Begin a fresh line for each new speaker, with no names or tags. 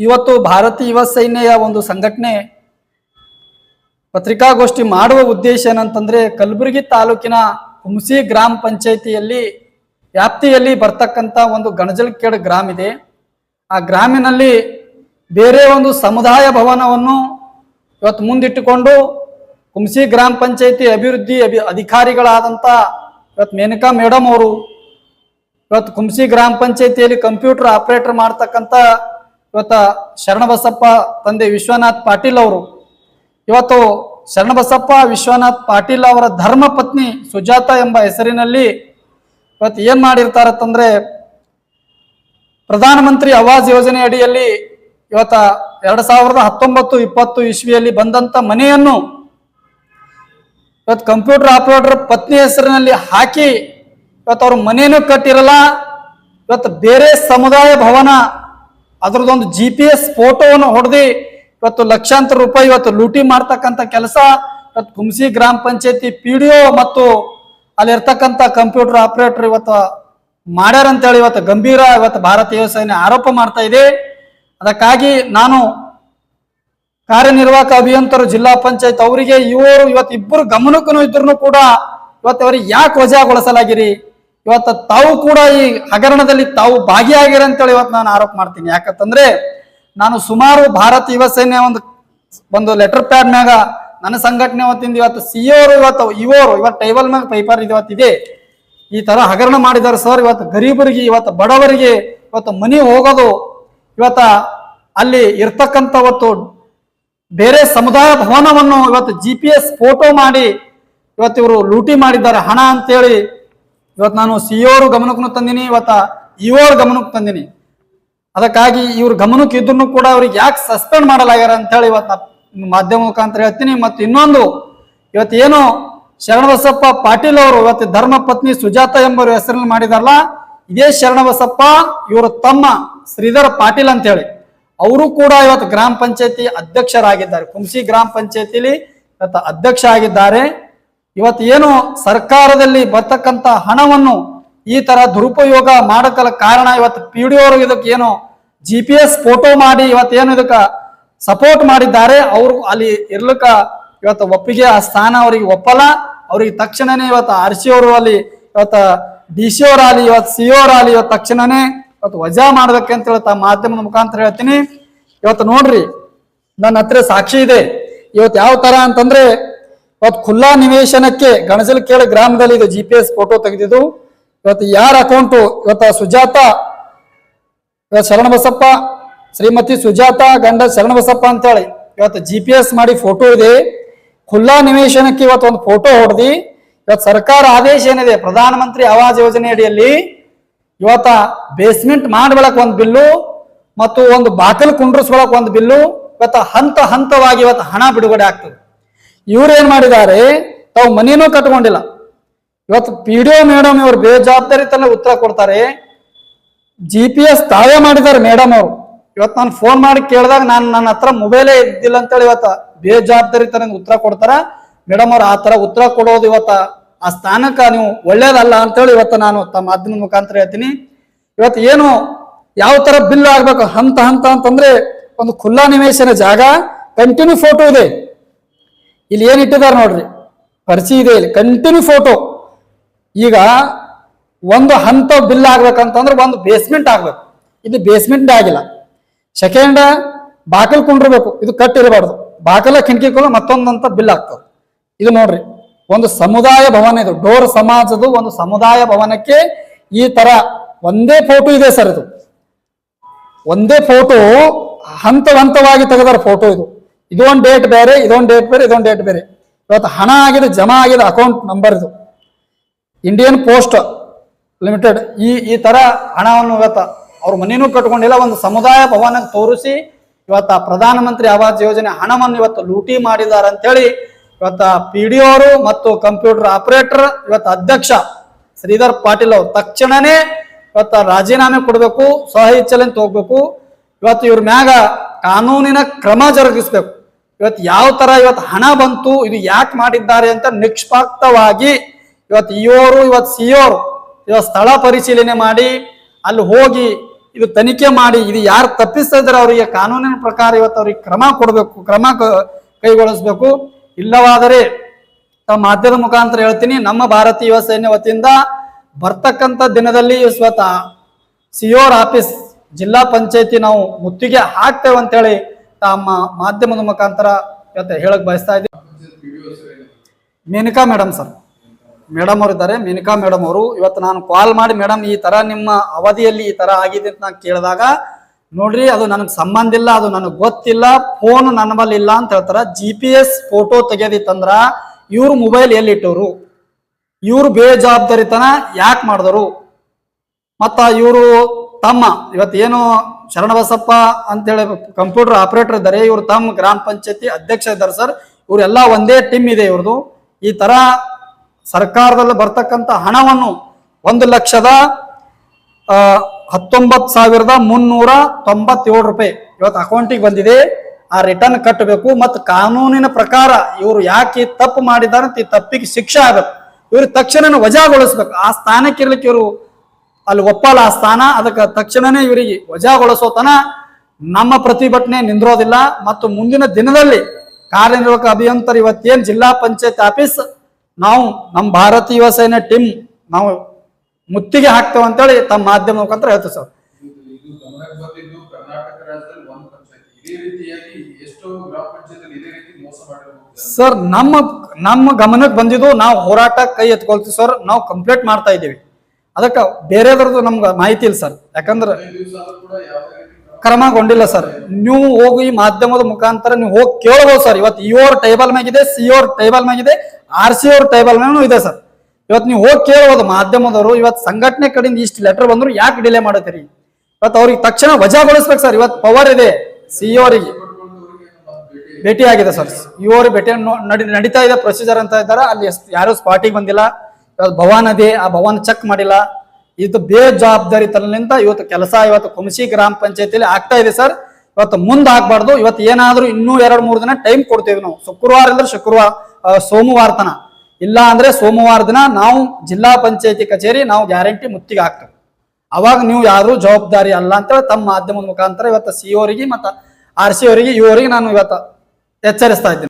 ಇವತ್ತು ಭಾರತೀಯ ಯುವ ಸೇನೆಯ ಒಂದು ಸಂಘಟನೆ ಪತ್ರಿಕಾಗೋಷ್ಠಿ ಮಾಡುವ ಉದ್ದೇಶ ಏನಂತಂದ್ರೆ ಕಲಬುರಗಿ ತಾಲೂಕಿನ ಹುಮ್ಸಿ ಗ್ರಾಮ ಪಂಚಾಯಿತಿಯಲ್ಲಿ ವ್ಯಾಪ್ತಿಯಲ್ಲಿ ಬರ್ತಕ್ಕಂಥ ಒಂದು ಗಣಜಲ್ಕೇಡ್ ಗ್ರಾಮ ಇದೆ. ಆ ಗ್ರಾಮಿನಲ್ಲಿ ಬೇರೆ ಒಂದು ಸಮುದಾಯ ಭವನವನ್ನು ಇವತ್ತು ಮುಂದಿಟ್ಟುಕೊಂಡು ಕುಂಸಿ ಗ್ರಾಮ ಪಂಚಾಯಿತಿ ಅಭಿವೃದ್ಧಿ ಅಭಿ ಅಧಿಕಾರಿಗಳಾದಂಥ ಇವತ್ತು ಮೇನಕಾ ಮೇಡಮ್ ಅವರು ಇವತ್ತು ಕುಂಸಿ ಗ್ರಾಮ ಪಂಚಾಯಿತಿಯಲ್ಲಿ ಕಂಪ್ಯೂಟರ್ ಆಪರೇಟರ್ ಮಾಡ್ತಕ್ಕಂಥ ಇವತ್ತ ಶರಣಬಸಪ್ಪ ತಂದೆ ವಿಶ್ವನಾಥ್ ಪಾಟೀಲ್ ಅವರು, ಇವತ್ತು ಶರಣಬಸಪ್ಪ ವಿಶ್ವನಾಥ್ ಪಾಟೀಲ್ ಅವರ ಧರ್ಮ ಪತ್ನಿ ಸುಜಾತ ಎಂಬ ಹೆಸರಿನಲ್ಲಿ ಇವತ್ತು ಏನ್ ಮಾಡಿರ್ತಾರತ್ತಂದ್ರೆ ಪ್ರಧಾನಮಂತ್ರಿ ಆವಾಸ್ ಯೋಜನೆ ಅಡಿಯಲ್ಲಿ ಇವತ್ತ ಎರಡು ಸಾವಿರದ ಹತ್ತೊಂಬತ್ತು ಇಪ್ಪತ್ತು ಇಸ್ವಿಯಲ್ಲಿ ಬಂದಂತ ಮನೆಯನ್ನು ಇವತ್ತು ಕಂಪ್ಯೂಟರ್ ಆಪರೇಟರ್ ಪತ್ನಿ ಹೆಸರಿನಲ್ಲಿ ಹಾಕಿ ಇವತ್ತು ಅವ್ರ ಮನೆಯೂ ಕಟ್ಟಿರಲ್ಲ, ಇವತ್ತು ಬೇರೆ ಸಮುದಾಯ ಭವನ ಅದ್ರದ್ದೊಂದು ಜಿ ಪಿ ಎಸ್ ಫೋಟೋವನ್ನು ಹೊಡೆದು ಇವತ್ತು ಲಕ್ಷಾಂತರ ರೂಪಾಯಿ ಇವತ್ತು ಲೂಟಿ ಮಾಡ್ತಕ್ಕಂಥ ಕೆಲಸ. ಇವತ್ತು ಕುಂಸಿ ಗ್ರಾಮ ಪಂಚಾಯತಿ ಪಿ ಡಿ ಒ ಮತ್ತು ಅಲ್ಲಿರ್ತಕ್ಕಂಥ ಕಂಪ್ಯೂಟರ್ ಆಪರೇಟರ್ ಇವತ್ತು ಮಾಡ್ಯಾರ ಅಂತೇಳಿ ಇವತ್ತು ಗಂಭೀರ ಇವತ್ತು ಭಾರತೀಯ ಸೇನೆ ಆರೋಪ ಮಾಡ್ತಾ ಇದೆ. ಅದಕ್ಕಾಗಿ ನಾನು ಕಾರ್ಯನಿರ್ವಾಹಕ ಅಭಿಯಂತರು ಜಿಲ್ಲಾ ಪಂಚಾಯತ್ ಅವರಿಗೆ ಇವರು ಇವತ್ತು ಇಬ್ಬರು ಗಮನಕ್ಕೂ ಇದ್ರು ಕೂಡ ಇವತ್ತು ಅವರಿಗೆ ಯಾಕೆ ವಜಾಗೊಳಿಸಲಾಗಿರಿ ಇವತ್ತು ತಾವು ಕೂಡ ಈ ಹಗರಣದಲ್ಲಿ ತಾವು ಭಾಗಿಯಾಗಿರ ಅಂತೇಳಿ ಇವತ್ತು ನಾನು ಆರೋಪ ಮಾಡ್ತೀನಿ. ಯಾಕಂತಂದ್ರೆ ನಾನು ಸುಮಾರು ಭಾರತ ಯುವ ಸೇನೆ ಒಂದು ಒಂದು ಲೆಟರ್ ಪ್ಯಾಡ್ ಮ್ಯಾಗ ನನ್ನ ಸಂಘಟನೆ ವತಿಯಿಂದ ಇವತ್ತು ಸಿ ಅವರು ಇವತ್ತು ಇವರು ಇವತ್ತು ಟೇಬಲ್ ಮ್ಯಾಗ ಪೇಪರ್ ಇವತ್ತು ಇದೆ ಈ ತರ ಹಗರಣ ಮಾಡಿದ್ದಾರೆ ಸರ್. ಇವತ್ತು ಗರೀಬರಿಗೆ, ಇವತ್ತು ಬಡವರಿಗೆ, ಇವತ್ತು ಮನಿ ಹೋಗೋದು, ಇವತ್ತ ಅಲ್ಲಿ ಇರ್ತಕ್ಕಂಥ ಅವತ್ತು ಬೇರೆ ಸಮುದಾಯ ಭವನವನ್ನು ಇವತ್ತು ಜಿ ಪಿ ಎಸ್ ಫೋಟೋ ಮಾಡಿ ಇವತ್ತು ಇವರು ಲೂಟಿ ಮಾಡಿದ್ದಾರೆ. ಹಣ ಅಂತೇಳಿ ಇವತ್ತು ನಾನು ಸಿ ಅವರು ಗಮನಕ್ಕೂ ತಂದಿನಿ, ಇವತ್ತ ಇವ್ರ ಗಮನಕ್ಕೆ ತಂದಿನಿ. ಅದಕ್ಕಾಗಿ ಇವ್ರ ಗಮನಕ್ಕೆ ಇದ್ರು ಕೂಡ ಅವ್ರಿಗೆ ಯಾಕೆ ಸಸ್ಪೆಂಡ್ ಮಾಡಲಾಗ್ಯಾರ ಅಂತ ಹೇಳಿ ಇವತ್ತು ಮಾಧ್ಯಮ ಮುಖಾಂತರ ಹೇಳ್ತೀನಿ. ಮತ್ತು ಇನ್ನೊಂದು ಇವತ್ತು ಏನು ಶರಣಬಸಪ್ಪ ಪಾಟೀಲ್ ಅವರು ಇವತ್ತು ಧರ್ಮ ಪತ್ನಿ ಸುಜಾತ ಎಂಬ ಹೆಸರಲ್ಲಿ ಮಾಡಿದಾರಲ್ಲ, ಇದೇ ಶರಣಬಸಪ್ಪ ಇವರು ತಮ್ಮ ಶ್ರೀಧರ ಪಾಟೀಲ್ ಅಂತ ಹೇಳಿ ಅವರು ಕೂಡ ಇವತ್ತು ಗ್ರಾಮ ಪಂಚಾಯತಿ ಅಧ್ಯಕ್ಷರಾಗಿದ್ದಾರೆ. ಕುಂಸಿ ಗ್ರಾಮ ಪಂಚಾಯತಿಲಿ ಇವತ್ತು ಅಧ್ಯಕ್ಷ ಆಗಿದ್ದಾರೆ. ಇವತ್ತು ಏನು ಸರ್ಕಾರದಲ್ಲಿ ಬರ್ತಕ್ಕಂಥ ಹಣವನ್ನು ಈ ತರ ದುರುಪಯೋಗ ಮಾಡಕಲ್ಲ ಕಾರಣ ಇವತ್ತು ಪಿ ಡಿ ಅವರು ಇದಕ್ಕೆ ಏನು ಜಿ ಪಿ ಎಸ್ ಫೋಟೋ ಮಾಡಿ ಇವತ್ತು ಏನು ಇದಕ್ಕ ಸಪೋರ್ಟ್ ಮಾಡಿದ್ದಾರೆ. ಅವರು ಅಲ್ಲಿ ಇರ್ಲಿಕ್ಕ ಇವತ್ತು ಒಪ್ಪಿಗೆ ಆ ಸ್ಥಾನ ಅವರಿಗೆ ಒಪ್ಪಲ್ಲ. ಅವ್ರಿಗೆ ತಕ್ಷಣನೇ ಇವತ್ತು ಆರ್ ಸಿ ಅವರು ಅಲ್ಲಿ ಇವತ್ತು ಡಿ ಸಿ ಅವರಾಗಲಿ ಇವತ್ತು ಸಿ ಅವರಾಗಲಿ ಇವತ್ತು ತಕ್ಷಣನೇ ಇವತ್ತು ವಜಾ ಮಾಡ್ಬೇಕಂತ ಹೇಳ್ತಾ ಮಾಧ್ಯಮದ ಮುಖಾಂತರ ಹೇಳ್ತೀನಿ. ಇವತ್ತು ನೋಡ್ರಿ, ನನ್ನ ಹತ್ರ ಸಾಕ್ಷಿ ಇದೆ. ಇವತ್ತು ಯಾವ ತರ ಅಂತಂದ್ರೆ ಇವತ್ತು ಖುಲ್ಲಾ ನಿವೇಶನಕ್ಕೆ ಗಣಜಲಕೇಳ ಗ್ರಾಮದಲ್ಲಿ ಇದು ಜಿ ಪಿ ಎಸ್ ಫೋಟೋ ತೆಗೆದಿದ್ದು, ಇವತ್ತು ಯಾರ ಅಕೌಂಟು ಇವತ್ತು ಸುಜಾತ, ಇವತ್ತು ಶರಣಬಸಪ್ಪ, ಶ್ರೀಮತಿ ಸುಜಾತ ಗಂಡ ಶರಣಬಸಪ್ಪ ಅಂತೇಳಿ ಇವತ್ತು ಜಿ ಪಿ ಎಸ್ ಮಾಡಿ ಫೋಟೋ ಇದೆ. ಖುಲ್ಲಾ ನಿವೇಶನಕ್ಕೆ ಇವತ್ತು ಒಂದು ಫೋಟೋ ಹೊಡೆದು. ಇವತ್ತು ಸರ್ಕಾರ ಆದೇಶ ಏನಿದೆ? ಪ್ರಧಾನಮಂತ್ರಿ ಆವಾಸ್ ಯೋಜನೆ ಅಡಿಯಲ್ಲಿ ಇವತ್ತ ಬೇಸ್ಮೆಂಟ್ ಮಾಡ್ಬಳಕ್ ಒಂದು ಬಿಲ್ಲು ಮತ್ತು ಒಂದು ಬಾಕಲ್ ಕುಂಡ್ರಿಸ್ಕೊಳಕ್ ಒಂದು ಬಿಲ್ಲು. ಇವತ್ತು ಹಂತ ಹಂತವಾಗಿ ಇವತ್ತು ಹಣ ಬಿಡುಗಡೆ ಆಗ್ತದೆ. ಇವ್ರು ಏನ್ ಮಾಡಿದ್ದಾರೆ ತಾವು ಮನೇನೂ ಕಟ್ಕೊಂಡಿಲ್ಲ. ಇವತ್ತು ಪಿ ಡಿ ಒ ಮೇಡಮ್ ಇವರು ಬೇಜವಾಬ್ದಾರಿತನ ಉತ್ತರ ಕೊಡ್ತಾರೆ. ಜಿ ಪಿ ಎಸ್ ತಾವೇ ಮಾಡಿದ್ದಾರೆ ಮೇಡಮ್ ಅವರು. ಇವತ್ತು ನಾನು ಫೋನ್ ಮಾಡಿ ಕೇಳಿದಾಗ ನಾನು ನನ್ನ ಹತ್ರ ಮೊಬೈಲೇ ಇದ್ದಿಲ್ಲ ಅಂತೇಳಿ ಇವತ್ತು ಬೇಜವಾಬ್ದಾರಿತನ ಉತ್ತರ ಕೊಡ್ತಾರ. ಮೇಡಮ್ ಅವ್ರು ಆ ಥರ ಉತ್ತರ ಕೊಡೋದು ಇವತ್ತ ಆ ಸ್ಥಾನಕ್ಕೆ ನೀವು ಒಳ್ಳೇದಲ್ಲ ಅಂತೇಳಿ ಇವತ್ತು ನಾನು ತಮ್ಮ ಮಾಧ್ಯಮದ ಮುಖಾಂತರ ಹೇಳ್ತೀನಿ. ಇವತ್ತು ಏನು ಯಾವ ತರ ಬಿಲ್ ಆಗ್ಬೇಕು? ಹಂತ ಹಂತ ಅಂತಂದ್ರೆ ಒಂದು ಖುಲ್ಲಾ ನಿವೇಶನ ಜಾಗ ಕಂಟಿನ್ಯೂ ಫೋಟೋ ಇದೆ. ಇಲ್ಲಿ ಏನ್ ಇಟ್ಟಿದ್ದಾರೆ ನೋಡ್ರಿ? ಪರಿಚಯ ಇದೆ ಇಲ್ಲಿ. ಕಂಟಿನ್ಯೂ ಫೋಟೋ ಈಗ ಒಂದು ಹಂತ ಬಿಲ್ ಆಗ್ಬೇಕಂತಂದ್ರೆ ಒಂದು ಬೇಸ್ಮೆಂಟ್ ಆಗ್ಬೇಕು. ಇದು ಬೇಸ್ಮೆಂಟ್ ಆಗಿಲ್ಲ. ಸೆಕೆಂಡ್ ಬಾಕಲ್ ಕುಂಡಿರ್ಬೇಕು. ಇದು ಕಟ್ ಇರಬಾರ್ದು. ಬಾಕಲ ಮತ್ತೊಂದು ಮತ್ತೊಂದಂತ ಬಿಲ್ ಆಗ್ತದೆ. ಇದು ನೋಡ್ರಿ. ಒಂದು ಸಮುದಾಯ ಭವನ ಇದು. ಡೋರ್ ಸಮಾಜದ ಒಂದು ಸಮುದಾಯ ಭವನಕ್ಕೆ ಈ ತರ ಒಂದೇ ಫೋಟೋ ಇದೆ ಸರ್ ಇದು. ಒಂದೇ ಫೋಟೋ ಹಂತ ಹಂತವಾಗಿ ತೆಗೆದಾರ ಫೋಟೋ ಇದು. ಇದೊಂದು ಡೇಟ್ ಬೇರೆ, ಇದೊಂದು ಡೇಟ್ ಬೇರೆ, ಇದೊಂದು ಡೇಟ್ ಬೇರೆ. ಇವತ್ತು ಹಣ ಆಗಿದೆ ಜಮಾ ಆಗಿದೆ ಅಕೌಂಟ್ ನಂಬರ್ ಇದು. ಇಂಡಿಯನ್ ಪೋಸ್ಟ್ ಲಿಮಿಟೆಡ್ ಈ ಈ ತರ ಹಣವನ್ನು ಇವತ್ತು ಅವ್ರ ಮನೆಯೂ ಕಟ್ಕೊಂಡಿಲ್ಲ, ಒಂದು ಸಮುದಾಯ ಭವನ ತೋರಿಸಿ ಇವತ್ತು ಪ್ರಧಾನಮಂತ್ರಿ ಆವಾಸ್ ಯೋಜನೆ ಹಣವನ್ನು ಇವತ್ತು ಲೂಟಿ ಮಾಡಿದ್ದಾರೆ ಅಂತೇಳಿ ಇವತ್ತು ಪಿ ಡಿ ಅವರು ಮತ್ತು ಕಂಪ್ಯೂಟರ್ ಆಪರೇಟರ್ ಇವತ್ತು ಅಧ್ಯಕ್ಷ ಶ್ರೀಧರ್ ಪಾಟೀಲ್ ಅವರು ತಕ್ಷಣನೇ ಇವತ್ತು ರಾಜೀನಾಮೆ ಕೊಡಬೇಕು ಸ್ವಇಚ್ಛೆಲಿಂದ ಹೋಗ್ಬೇಕು ಇವತ್ತು ಇವ್ರ ಮ್ಯಾಗ ಕಾನೂನಿನ ಕ್ರಮ ಜರುಗಿಸ್ಬೇಕು. ಇವತ್ತು ಯಾವ ತರ ಇವತ್ತು ಹಣ ಬಂತು, ಇದು ಯಾಕೆ ಮಾಡಿದ್ದಾರೆ ಅಂತ ನಿಷ್ಪಕ್ಷವಾಗಿ ಇವತ್ತು ಇಯೋರು ಇವತ್ತು ಸಿಯೋರು ಇವತ್ತು ಸ್ಥಳ ಪರಿಶೀಲನೆ ಮಾಡಿ, ಅಲ್ಲಿ ಹೋಗಿ ಇದು ತನಿಖೆ ಮಾಡಿ, ಇದು ಯಾರು ತಪ್ಪಿಸ್ತಾ ಇದ್ದಾರೆ ಅವರಿಗೆ ಕಾನೂನಿನ ಪ್ರಕಾರ ಇವತ್ತು ಅವ್ರಿಗೆ ಕ್ರಮ ಕೊಡಬೇಕು, ಕ್ರಮ ಕೈಗೊಳಿಸಬೇಕು. ಇಲ್ಲವಾದರೆ ತಮ್ಮ ಮಾಧ್ಯಮದ ಮುಖಾಂತರ ಹೇಳ್ತೀನಿ, ನಮ್ಮ ಭಾರತೀಯ ಸೈನ್ಯ ವತಿಯಿಂದ ಬರ್ತಕ್ಕಂಥ ದಿನದಲ್ಲಿ ಸ್ವತಃ ಸಿಯೋರ್ ಆಫೀಸ್, ಜಿಲ್ಲಾ ಪಂಚಾಯತಿ ನಾವು ಮುತ್ತಿಗೆ ಹಾಕ್ತೇವೆ ಅಂತೇಳಿ ತಮ್ಮ ಮಾಧ್ಯಮದ ಮುಖಾಂತರ ಇವತ್ತು ಹೇಳಕ್ ಬಯಸ್ತಾ ಇದ್ದೀವಿ. Maneka madam sir. ಮೇಡಮ್ ಅವರು ಇದ್ದಾರೆ. ಮೇನಕಾ ಮೇಡಮ್ ಅವರು ಇವತ್ತು ನಾನು ಕಾಲ್ ಮಾಡಿ ಮೇಡಮ್ ಈ ತರ ನಿಮ್ಮ ಅವಧಿಯಲ್ಲಿ ಈ ತರ ಆಗಿದೆ ಅಂತ ನಾನು ಕೇಳಿದಾಗ, ನೋಡ್ರಿ, ಅದು ನನಗೆ ಸಂಬಂಧ ಇಲ್ಲ, ಅದು ನನಗೆ ಗೊತ್ತಿಲ್ಲ ಫೋನ್ ನನ್ನ ಬಲ್ಲಿ ಇಲ್ಲ ಅಂತ ಹೇಳ್ತಾರ. ಜಿ ಪಿ ಎಸ್ ಫೋಟೋ ತೆಗೆದಿತ್ತಂದ್ರ ಇವ್ರು ಮೊಬೈಲ್ ಎಲ್ಲಿಟ್ಟವ್ರು? ಇವ್ರು ಬೇಜವಾಬ್ದಾರಿತನ ಯಾಕೆ ಮಾಡಿದ್ರು ಮತ್ತ ಇವರು ತಮ್ಮ, ಇವತ್ತು ಇವತ್ತೇನು ಶರಣಬಸಪ್ಪ ಅಂತೇಳಿ ಕಂಪ್ಯೂಟರ್ ಆಪರೇಟರ್ ಇದ್ದಾರೆ, ಇವರು ತಮ್ಮ ಗ್ರಾಮ ಪಂಚಾಯತಿ ಅಧ್ಯಕ್ಷ ಇದ್ದಾರೆ ಸರ್ ಇವರೆಲ್ಲ ಒಂದೇ ಟೀಮ್ ಇದೆ ಇವ್ರದ್ದು ಈ ತರ ಸರ್ಕಾರದಲ್ಲಿ ಬರ್ತಕ್ಕಂಥ ಹಣವನ್ನು ಒಂದು ಲಕ್ಷದ ಹತ್ತೊಂಬತ್ತು ಸಾವಿರದ ಮುನ್ನೂರ ತೊಂಬತ್ತೇಳು ರೂಪಾಯಿ ಇವತ್ತು ಅಕೌಂಟಿಗೆ ಬಂದಿದೆ. ಆ ರಿಟರ್ನ್ ಕಟ್ಟಬೇಕು ಮತ್ತು ಕಾನೂನಿನ ಪ್ರಕಾರ ಇವರು ಯಾಕೆ ತಪ್ಪು ಮಾಡಿದ್ದಾರೆ ಈ ತಪ್ಪಿಗೆ ಶಿಕ್ಷೆ ಆಗಬೇಕು. ಇವರು ತಕ್ಷಣ ವಜಾಗೊಳಿಸ್ಬೇಕು. ಆ ಸ್ಥಾನಕ್ಕೆ ಇರ್ಲಿಕ್ಕೆ ಇವರು ಅಲ್ಲಿ ಒಪ್ಪಲ್ಲ ಆ ಸ್ಥಾನ, ಅದಕ್ಕೆ ತಕ್ಷಣನೇ ಇವರಿಗೆ ವಜಾಗೊಳಿಸೋತನ ನಮ್ಮ ಪ್ರತಿಭಟನೆ ನಿಂದ್ರೋದಿಲ್ಲ. ಮತ್ತು ಮುಂದಿನ ದಿನದಲ್ಲಿ ಕಾರ್ಯನಿರ್ವಾಹಕ ಅಭಿಯಂತರ ಇವತ್ತೇನು ಜಿಲ್ಲಾ ಪಂಚಾಯತ್ ಆಫೀಸ್, ನಾವು ನಮ್ಮ ಭಾರತೀಯ ಯುವ ಸೇನೆ ಟೀಮ್, ನಾವು ಮುತ್ತಿಗೆ ಹಾಕ್ತೇವೆ ಅಂತೇಳಿ ತಮ್ಮ ಮಾಧ್ಯಮ ಮುಖಾಂತರ ಹೇಳ್ತೇವೆ ಸರ್. ಸರ್, ನಮ್ಮ ನಮ್ಮ ಗಮನಕ್ಕೆ ಬಂದಿದ್ದು ನಾವು ಹೋರಾಟ ಕೈ ಎತ್ಕೊಳ್ತೀವಿ ಸರ್. ನಾವು ಕಂಪ್ಲೀಟ್ ಮಾಡ್ತಾ ಇದ್ದೀವಿ. ಅದಕ್ಕೆ ಬೇರೆದ್ರದ್ದು ನಮ್ಗೆ ಮಾಹಿತಿ ಇಲ್ಲ ಸರ್. ಯಾಕಂದ್ರೆ ಕ್ರಮಗೊಂಡಿಲ್ಲ ಸರ್. ನೀವು ಹೋಗಿ ಮಾಧ್ಯಮದ ಮುಖಾಂತರ ನೀವು ಹೋಗಿ ಕೇಳ್ಬೋದು ಸರ್. ಇವತ್ತು ಇಯೋರ್ ಟೇಬಲ್ ಮ್ಯಾಗಿದೆ, ಸಿ ಓರ್ ಟೇಬಲ್ ಮ್ಯಾಗಿದೆ, ಆರ್ ಸಿ ಓರ್ ಟೇಬಲ್ ಮ್ಯಾಗೂ ಇದೆ ಸರ್. ಇವತ್ತು ನೀವು ಹೋಗಿ ಕೇಳ್ಬೋದು ಮಾಧ್ಯಮದವರು. ಇವತ್ತು ಸಂಘಟನೆ ಕಡೆಯಿಂದ ಇಷ್ಟು ಲೆಟರ್ ಬಂದ್ರು ಯಾಕೆ ಡಿಲೇ ಮಾಡತ್ತೀರಿ? ಇವತ್ತು ಅವ್ರಿಗೆ ತಕ್ಷಣ ವಜಾಗೊಳಿಸ್ಬೇಕು ಸರ್. ಇವತ್ತು ಪವರ್ ಇದೆ. ಸಿ ಅವರಿಗೆ
ಕೊಟ್ಕೊಂಡವರಿಗೆ ಮತ್ತೆ ಭೇಟಿ
ಆಗಿದೆ ಸರ್ ಇವರು ಭೇಟಿ ನಡೀತಾ ಇದೆ ಪ್ರೊಸೀಜರ್ ಅಂತ ಇದ್ದಾರೆ. ಅಲ್ಲಿ ಯಾರು ಸ್ಪಾಟಿಗೆ ಬಂದಿಲ್ಲ. ಇವತ್ತು ಭವನ ಇದೆ ಆ ಭವನ್ ಚೆಕ್ ಮಾಡಿಲ್ಲ. ಇದು ಬೇಜವಾಬ್ದಾರಿತನದಿಂದ ಇವತ್ತು ಕೆಲಸ, ಇವತ್ತು ಕುಮಸಿ ಗ್ರಾಮ ಪಂಚಾಯತಿಯಲ್ಲಿ ಆಗ್ತಾ ಇದೆ ಸರ್. ಇವತ್ತು ಮುಂದೆ ಆಗ್ಬಾರ್ದು ಇವತ್ತು ಏನಾದರೂ ಇನ್ನೂ ಎರಡು, ಮೂರು ದಿನ ಟೈಮ್ ಕೊಡ್ತೇವೆ ನಾವು. ಶುಕ್ರವಾರ ಅಂದ್ರೆ ಶುಕ್ರವಾರ ಸೋಮವಾರ ತನ. ಇಲ್ಲ ಅಂದ್ರೆ ಸೋಮವಾರ ದಿನ ನಾವು ಜಿಲ್ಲಾ ಪಂಚಾಯತಿ ಕಚೇರಿ ನಾವು ಗ್ಯಾರಂಟಿ ಮುತ್ತಿಗೆ ಹಾಕ್ತೇವೆ. ಅವಾಗ ನೀವು ಯಾರು ಜವಾಬ್ದಾರಿ ಅಲ್ಲ ಅಂತೇಳಿ ತಮ್ಮ ಮಾಧ್ಯಮದ ಮುಖಾಂತರ ಇವತ್ತು ಸಿ ಅವರಿಗೆ ಮತ್ತು ಆರ್ ಸಿ ಅವರಿಗೆ ಇವರಿಗೆ ನಾನು ಇವತ್ತು ಎಚ್ಚರಿಸ್ತಾ ಇದ್ದೀನಿ.